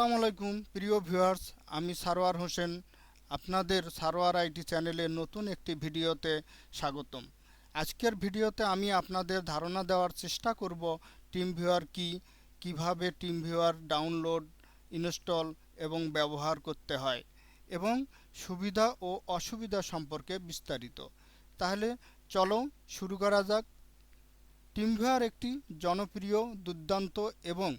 আসসালামু আলাইকুম, প্রিয় ভিউয়ার্স, আমি সারোয়ার হোসেন। আপনাদের সারোয়ার আইটি চ্যানেলের নতুন একটি ভিডিওতে স্বাগতম। আজকের ভিডিওতে আমি আপনাদের ধারণা দেওয়ার চেষ্টা করব, টিম ভিউয়ার কি, কীভাবে টিম ভিউয়ার ডাউনলোড, ইনস্টল এবং ব্যবহার করতে হয় এবং সুবিধা ও অসুবিধা সম্পর্কে বিস্তারিত। তাহলে চলো শুরু করা যাক। টিম ভিউয়ার একটি জনপ্রিয়, দুর্দান্ত এবং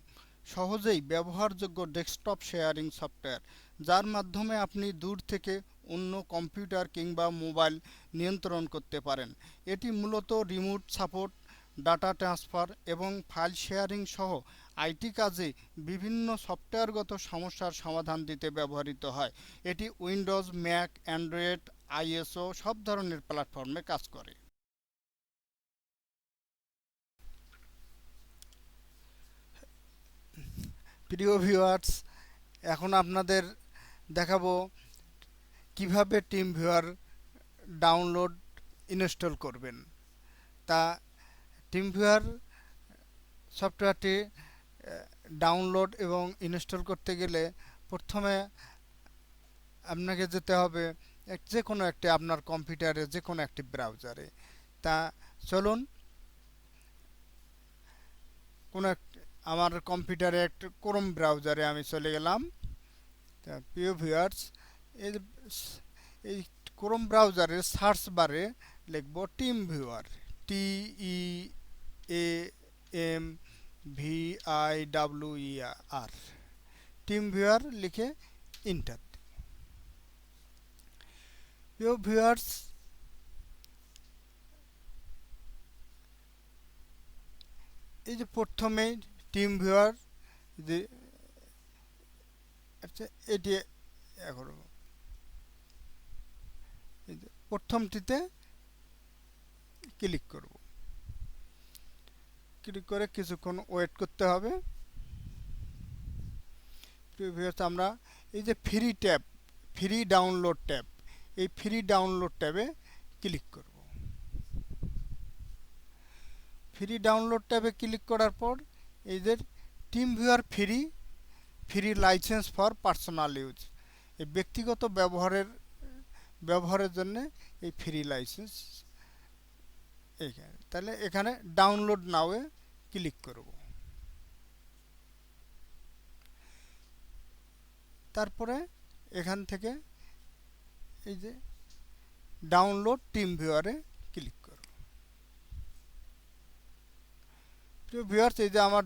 সহজেই ব্যবহারযোগ্য ডেস্কটপ শেয়ারিং সফটওয়্যার, যার মাধ্যমে আপনি দূর থেকে অন্য কম্পিউটার কিংবা মোবাইল নিয়ন্ত্রণ করতে পারেন। এটি মূলত রিমোট সাপোর্ট, ডাটা ট্রান্সফার এবং ফাইল শেয়ারিং সহ আইটি কাজে বিভিন্ন সফটওয়্যারগত সমস্যার সমাধান দিতে ব্যবহৃত হয়। এটি উইন্ডোজ, ম্যাক, অ্যান্ড্রয়েড আইএসও সব ধরনের প্ল্যাটফর্মে কাজ করে। প্রিয় ভিউয়ার্স এখন আপনাদের দেখাবো কীভাবে টিম ভিউয়ার ডাউনলোড ইনস্টল করবেন। তা টিম ভিউয়ার সফটওয়্যারটি ডাউনলোড এবং ইনস্টল করতে গেলে প্রথমে আপনাকে যেতে হবে যে কোনো একটি আপনার কম্পিউটারে যে কোনো একটি ব্রাউজারে তা চলুন, কোনো এক আমার কম্পিউটারে একটা ক্রোম ব্রাউজারে আমি চলে গেলাম। তা প্রিয় ভিউয়ার্স এই এই ক্রোম ব্রাউজারের সার্চ বারে লিখব TeamViewer T E A M V I W E R TeamViewer লিখে ইন্টার প্রিয় ভিউয়ার্স এই যে প্রথমে টিম ভিউয়ার, যে আচ্ছা এটি প্রথমটিতে ক্লিক করব। ক্লিক করে কিছুক্ষণ ওয়েট করতে হবে। আমরা এই যে free tab, free download tab, এই ফ্রি ডাউনলোড ট্যাবে ক্লিক করব। ফ্রি ডাউনলোড ট্যাবে ক্লিক করার পর যে TeamViewer free free license for personal use এই ব্যক্তিগত ব্যবহারের ব্যবহারের জন্য এই ফ্রি লাইসেন্স এইখানে তাহলে এখানে ডাউনলোড নাওয়ে ক্লিক করব। তারপরে এখান থেকে এই যে ডাউনলোড টিম ভিউয়ারে ক্লিক করব প্রিয় ভিউয়ার্স এই যে আমার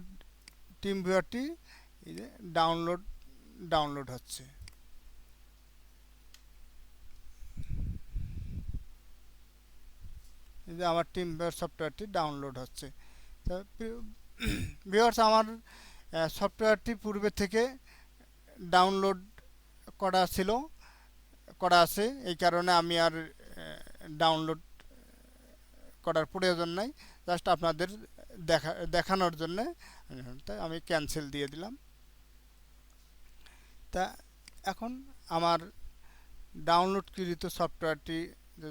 টিম ভিউয়ারটি এই যে ডাউনলোড ডাউনলোড হচ্ছে। এই যে আমার টিম ভিউয়ার সফটওয়্যারটি ডাউনলোড হচ্ছে। তা ভিউয়ার্স আমার সফটওয়্যারটি পূর্বে থেকে ডাউনলোড করা ছিল, করা আছে। এই কারণে আমি আর ডাউনলোড করার প্রয়োজন নাই। জাস্ট আপনাদের দেখা, দেখানোর জন্য তাই আমি ক্যান্সেল দিয়ে দিলাম। তা এখন আমার ডাউনলোডকৃত সফটওয়্যারটি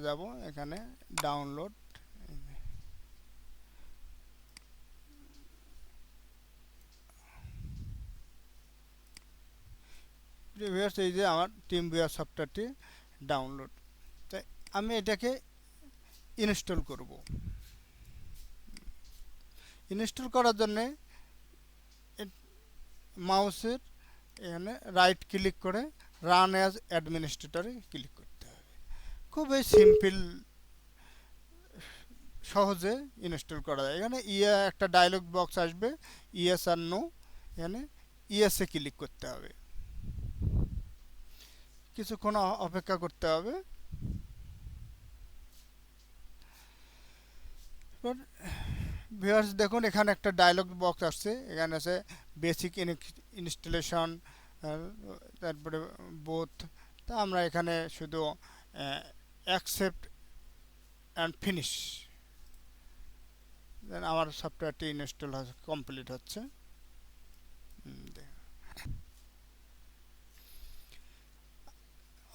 যাব, এখানে ডাউনলোড প্রিভিয়াস এই যে আমার টিম বিয়ার সফটওয়্যারটি ডাউনলোড তাই আমি এটাকে ইনস্টল করব। ইনস্টল করার জন্যে মাউসের এখানে রাইট ক্লিক করে রান অ্যাজ অ্যাডমিনিস্ট্রেটরে ক্লিক করতে হবে। খুবই সিম্পল সহজে ইনস্টল করা যায়। এখানে ইয়ে একটা ডায়লগ বক্স আসবে ইয়েস আর নো এখানে ইয়েসে ক্লিক করতে হবে। কিছুক্ষণ অপেক্ষা করতে হবে। ভিউয়ার্স দেখুন, এখানে একটা ডায়লগ বক্স আসছে। এখানে আছে বেসিক ইনস্টলেশন তারপরে বোথ তা আমরা এখানে শুধু অ্যাকসেপ্ট অ্যান্ড ফিনিশ দেন আমার সফটওয়্যারটি ইনস্টল কমপ্লিট হচ্ছে।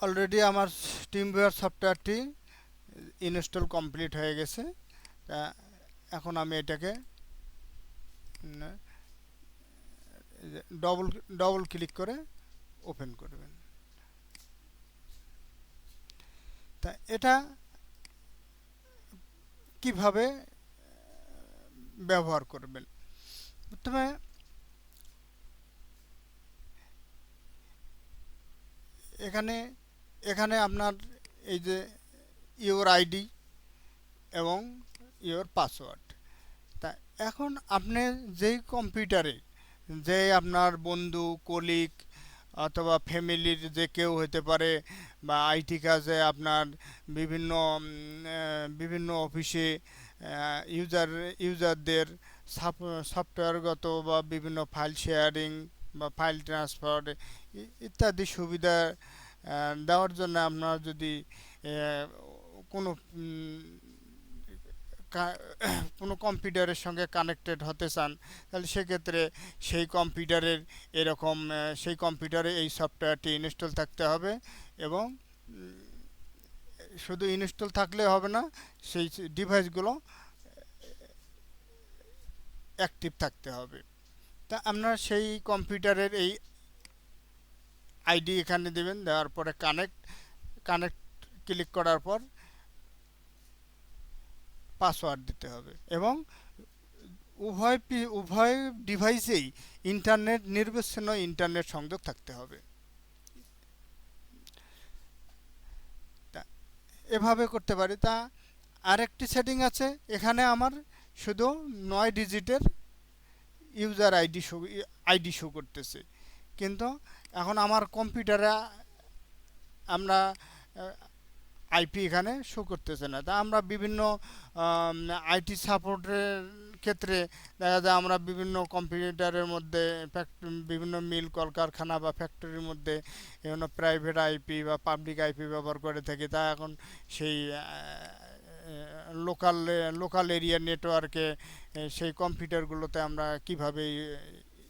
অলরেডি আমার টিম ভিউয়ার সফটওয়্যারটি ইনস্টল কমপ্লিট হয়ে গেছে। তা এখন আমি এটাকে ডবল ডবল ক্লিক করে ওপেন করবেন। তা এটা কীভাবে ব্যবহার করবেন? প্রথমে এখানে এখানে আপনার এই যে ইওর আইডি এবং ইওর পাসওয়ার্ড তা এখন আপনি যেই কম্পিউটারে যে আপনার বন্ধু কলিগ অথবা ফ্যামিলির যে কেউ হতে পারে বা আইটি কাজে আপনার বিভিন্ন বিভিন্ন অফিসে ইউজার ইউজারদের সফটওয়্যারগত বা বিভিন্ন ফাইল শেয়ারিং বা ফাইল ট্রান্সফার ইত্যাদি সুবিধা দেওয়ার জন্য আপনার যদি কোনো কোনো কম্পিউটারের সঙ্গে কানেক্টেড হতে চান, তাহলে সেক্ষেত্রে সেই কম্পিউটারের এরকম সেই কম্পিউটারে এই সফটওয়্যারটি ইনস্টল থাকতে হবে এবং শুধু ইনস্টল থাকলে হবে না, সেই ডিভাইসগুলো অ্যাক্টিভ থাকতে হবে। তা আপনার সেই কম্পিউটারের এই আইডি এখানে দেবেন, দেওয়ার পরে কানেক্ট কানেক্ট ক্লিক করার পর পাসওয়ার্ড দিতে হবে। এবং উভয় পি- উভয় ডিভাইসেই ইন্টারনেট নির্বিচ্ছিন্ন ইন্টারনেট সংযোগ থাকতে হবে। এভাবে করতে পারি। তা, আরেকটি সেটিং আছে। এখানে আমার শুধু নয় ডিজিটের user ID show ID show করতেছে। কিন্তু এখন আমার কম্পিউটারে আমরা আইপি এখানে শো করতেছে না। তা আমরা বিভিন্ন আইটি সাপোর্টের ক্ষেত্রে দেখা যায় আমরা বিভিন্ন কম্পিউটারের মধ্যে বিভিন্ন মিল, কলকারখানা বা ফ্যাক্টরির মধ্যে বিভিন্ন প্রাইভেট আইপি বা পাবলিক আইপি ব্যবহার করে থাকি। তা এখন সেই লোকাল লোকাল এরিয়া নেটওয়ার্কে সেই কম্পিউটারগুলোতে আমরা কীভাবে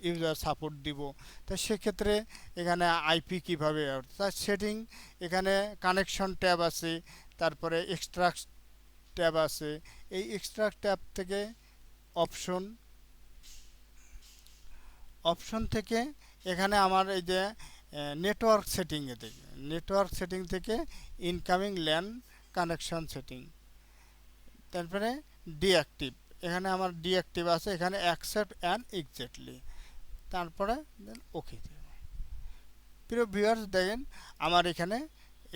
ইউজার সাপোর্ট দিব। তা সেক্ষেত্রে এখানে আইপি কীভাবে? তার সেটিং এখানে কানেকশন ট্যাব আছে, তারপরে এক্সট্রাক্ট ট্যাব আছে। এই এক্সট্রাক্ট ট্যাব থেকে অপশন অপশন থেকে এখানে আমার এই যে নেটওয়ার্ক সেটিংয়ে থেকে নেটওয়ার্ক সেটিং থেকে ইনকামিং ল্যান কানেকশন সেটিং তারপরে ডিঅ্যাক্টিভ এখানে আমার ডিঅ্যাক্টিভ আছে, এখানে অ্যাকসেপ্ট অ্যান্ড এক্স্যাক্টলি তারপরে দেন ওকে প্রিয় ভিউয়ার্স দেখেন আমার এখানে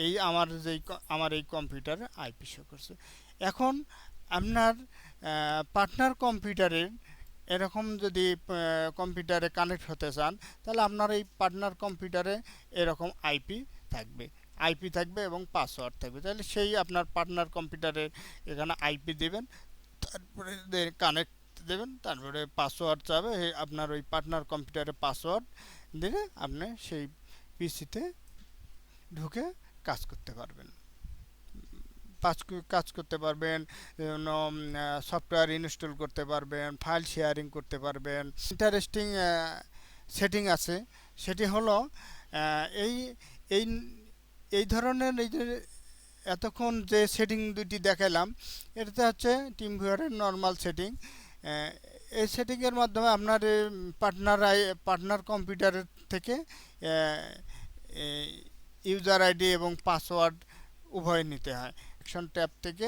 এই আমার যেই আমার এই কম্পিউটারে আইপি শো করছে। এখন আপনার পার্টনার কম্পিউটারের এরকম যদি কম্পিউটারে কানেক্ট হতে চান, তাহলে আপনার এই পার্টনার কম্পিউটারে এরকম আইপি থাকবে। আইপি থাকবে এবং পাসওয়ার্ড থাকবে। তাহলে সেই আপনার পার্টনার কম্পিউটারে এখানে আইপি দেবেন, তারপরে কানেক্ট দেবেন, তারপরে পাসওয়ার্ড চাবে আপনার ওই পার্টনার কম্পিউটারে পাসওয়ার্ড দিলে আপনি সেই পিসিতে ঢুকে কাজ করতে পারবেন। কাজ করতে পারবেন সফটওয়্যার ইনস্টল করতে পারবেন ফাইল শেয়ারিং করতে পারবেন। ইন্টারেস্টিং সেটিং আছে। সেটি হলো এই এই এই ধরনের এই যে এতক্ষণ যে সেটিং দুটি দেখালাম এটাতে হচ্ছে টিম ভিউয়ারের নর্মাল সেটিং এই সেটিংয়ের মাধ্যমে আপনার পার্টনার পার্টনার কম্পিউটারের থেকে ইউজার আইডি এবং পাসওয়ার্ড উভয় নিতে হয়। অ্যাকশন ট্যাব থেকে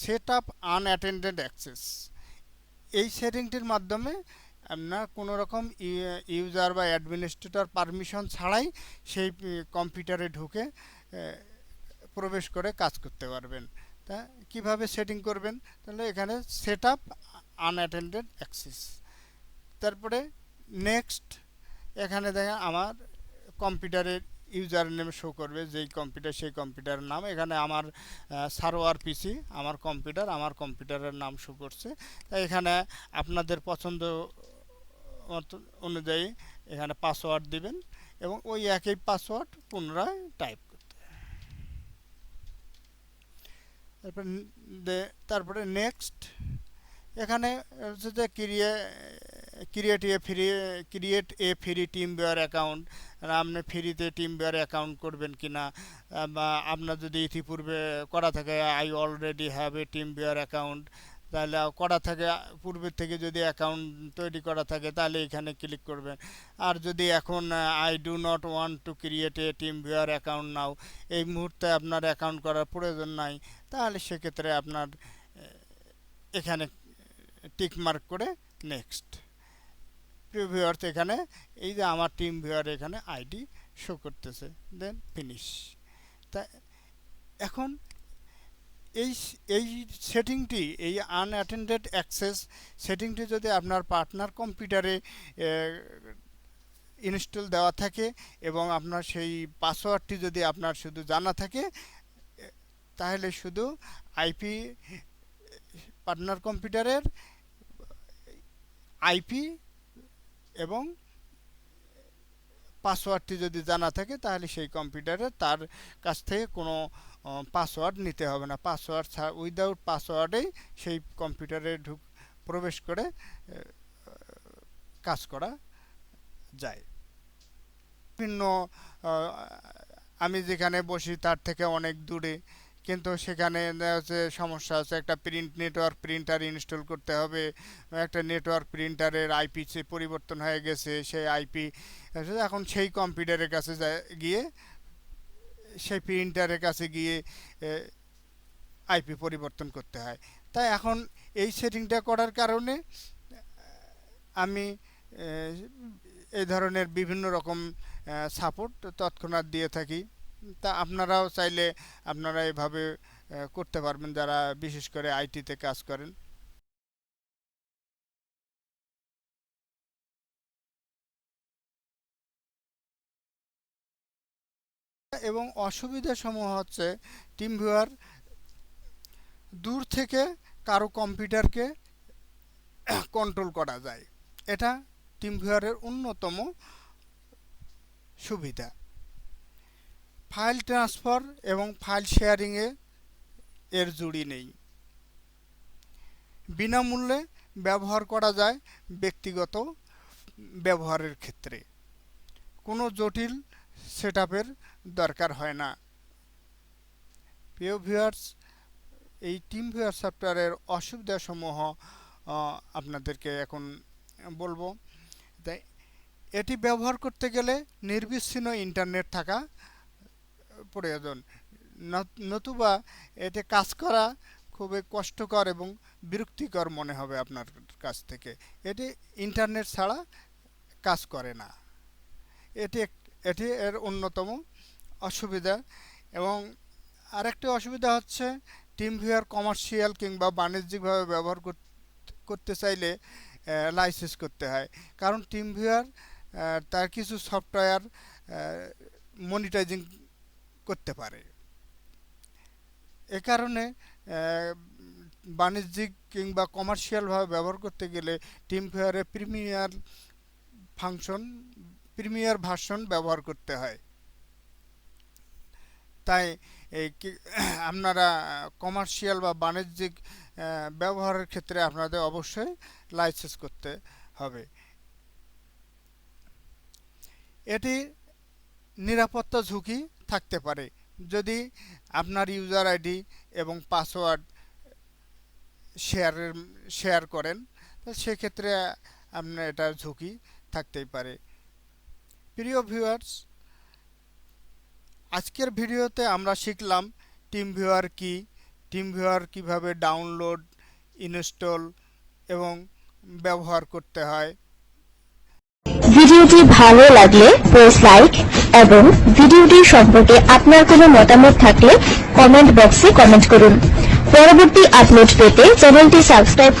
সেট আপ আনঅ্যাটেন্ডেড অ্যাক্সেস এই সেটিংটির মাধ্যমে আপনার কোনো রকম ইউজার বা অ্যাডমিনিস্ট্রেটর পারমিশন ছাড়াই সেই কম্পিউটারে ঢুকে প্রবেশ করে কাজ করতে পারবেন। তা কীভাবে সেটিং করবেন? তাহলে এখানে সেট আপ আনঅ্যাটেন্ডেড অ্যাক্সেস তারপরে নেক্সট এখানে দেখেন আমার কম্পিউটারের ইউজার নেম শো করবে, যেই কম্পিউটার সেই কম্পিউটারের নাম। এখানে আমার সারোয়ার পিসি আমার কম্পিউটার আমার কম্পিউটারের নাম শো করছে। এখানে আপনাদের পছন্দ অনুযায়ী এখানে পাসওয়ার্ড দিবেন এবং ওই একই পাসওয়ার্ড পুনরায় টাইপ করতে। তারপর তারপরে নেক্সট এখানে হচ্ছে যে ক্রিয়ে create a free, create a free TeamViewer account আপনি ফ্রিতে টিম বেয়ার অ্যাকাউন্ট করবেন কি না বা আপনার যদি ইতিপূর্বে করা থাকে I already have a TeamViewer account তাহলে করা থাকে, পূর্বের থেকে যদি অ্যাকাউন্ট তৈরি করা থাকে, তাহলে এখানে ক্লিক করবেন। আর যদি এখন I do not want to create a TeamViewer account now এই মুহূর্তে আপনার অ্যাকাউন্ট করার প্রয়োজন নাই, তাহলে সেক্ষেত্রে আপনার এখানে টিক মার্ক করে নেক্সট। প্রিয় ভিউয়ার্স, এখানে এই যে আমার টিম ভিউয়ার এখানে আইডি শো করতেছে, দেন ফিনিশ। তা এখন এই এই সেটিংটি, এই আনঅ্যাটেন্ডেড অ্যাক্সেস সেটিংটি যদি আপনার পার্টনার কম্পিউটারে ইনস্টল দেওয়া থাকে এবং আপনার সেই পাসওয়ার্ডটি যদি আপনার শুধু জানা থাকে তাহলে শুধু আইপি পার্টনার কম্পিউটারের আইপি এবং পাসওয়ার্ডটি যদি জানা থাকে, তাহলে সেই কম্পিউটারে তার কাছ থেকে কোনো পাসওয়ার্ড নিতে হবে না। পাসওয়ার্ড ছাড়া উইদাউট পাসওয়ার্ডেই সেই কম্পিউটারে ঢুক, প্রবেশ করে কাজ করা যায়। বিভিন্ন আমি যেখানে বসি তার থেকে অনেক দূরে কিন্তু সেখানে যাচ্ছে সমস্যা আছে, একটা প্রিন্ট নেটওয়ার্ক প্রিন্টার ইনস্টল করতে হবে, একটা নেটওয়ার্ক প্রিন্টারের আইপি পরিবর্তন হয়ে গেছে, সেই আইপি এখন সেই কম্পিউটারের কাছে গিয়ে সেই প্রিন্টারের কাছে গিয়ে আইপি পরিবর্তন করতে হয়। তাই এখন এই সেটিংটা করার কারণে, আমি এই ধরনের বিভিন্ন রকম সাপোর্ট তৎক্ষণাৎ দিয়ে থাকি। তা আপনারাও চাইলে আপনারা এভাবে করতে পারবেন যারা বিশেষ করে আইটিতে কাজ করেন। এবং অসুবিধা সমূহ হচ্ছে টিম ভিউয়ার দূর থেকে কারও কম্পিউটারকে কন্ট্রোল করা যায়। এটা টিম ভিউয়ারের অন্যতম সুবিধা। ফাইল ট্রান্সফার এবং ফাইল শেয়ারিংয়ে এর জুড়ি নেই। বিনামূল্যে ব্যবহার করা যায় ব্যক্তিগত ব্যবহারের ক্ষেত্রে। কোনো জটিল সেটআপের দরকার হয় না। প্রিয় ভিউয়ার্স, এই টিম ভিউয়ার সফটওয়্যারের অসুবিধাসমূহ আপনাদেরকে এখন বলব। তাই এটি ব্যবহার করতে গেলে নির্বিচ্ছিন্ন ইন্টারনেট থাকা প্রয়োজন। নত- নতুবা এতে কাজ করা খুবই কষ্টকর এবং বিরক্তিকর মনে হবে আপনার কাছ থেকে। এটি ইন্টারনেট ছাড়া কাজ করে না। এটি এটি এর অন্যতম অসুবিধা এবং আরেকটি অসুবিধা হচ্ছে টিম ভিউয়ার কমার্শিয়াল কিংবা বাণিজ্যিকভাবে ব্যবহার কর- করতে চাইলে লাইসেন্স করতে হয়। কারণ টিম ভিউয়ার তার কিছু সফটওয়্যার মনিটাইজিং করতে পারে। এ কারণে বাণিজ্যিক কিংবা কমার্শিয়ালভাবে ব্যবহার করতে গেলে টিম ফেয়ারে প্রিমিয়ার ফাংশন প্রিমিয়ার ভার্সন ব্যবহার করতে হয়। তাই এই আপনারা কমার্শিয়াল বা বাণিজ্যিক ব্যবহারের ক্ষেত্রে আপনাদের অবশ্যই লাইসেন্স করতে হবে। এটি নিরাপত্তা ঝুঁকি থাকতে পারে। যদি আপনার ইউজার আইডি এবং পাসওয়ার্ড শেয়ারের শেয়ার করেন সেক্ষেত্রে আপনার এটার ঝুঁকি থাকতেই পারে। প্রিয় ভিউয়ার্স আজকের ভিডিওতে আমরা শিখলাম টিম ভিউয়ার কি টিম ভিউয়ার কীভাবে ডাউনলোড ইনস্টল এবং ব্যবহার করতে হয়। ভিডিওটি ভালো লাগলে প্রেস লাইক এবং ভিডিওটি সম্পর্কে আপনার কোনো মতামত থাকলে কমেন্ট বক্সে কমেন্ট করুন। পরবর্তী আপলোড পেতে চ্যানেলটি সাবস্ক্রাইব